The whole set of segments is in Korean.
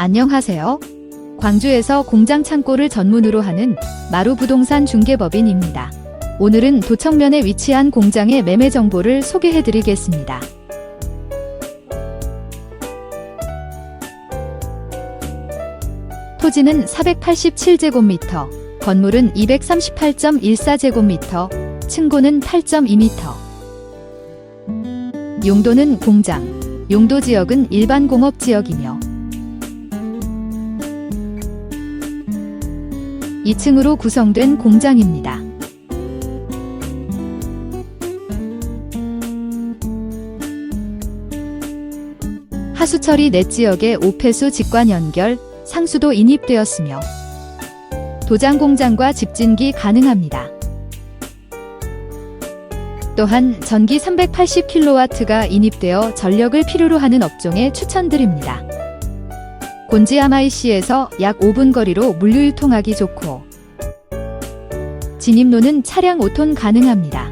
안녕하세요. 광주에서 공장 창고를 전문으로 하는 마루 부동산 중개법인입니다. 오늘은 도청면에 위치한 공장의 매매 정보를 소개해 드리겠습니다. 토지는 487제곱미터, 건물은 238.14제곱미터, 층고는 8.2m. 용도는 공장, 용도 지역은 일반 공업 지역이며 2층으로 구성된 공장입니다. 하수처리 내 지역에 오폐수 직관 연결, 상수도 인입되었으며 도장 공장과 집진기 가능합니다. 또한 전기 380kW가 인입되어 전력을 필요로 하는 업종에 추천드립니다. 곤지아마이시에서 약 5분 거리로 물류 유통하기 좋고 진입로는 차량 5톤 가능합니다.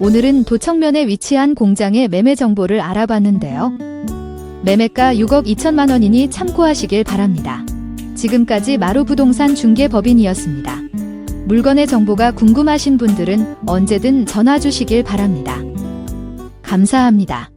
오늘은 도청면에 위치한 공장의 매매 정보를 알아봤는데요. 매매가 6억 2천만 원이니 참고하시길 바랍니다. 지금까지 마루부동산 중개법인이었습니다. 물건의 정보가 궁금하신 분들은 언제든 전화 주시길 바랍니다. 감사합니다.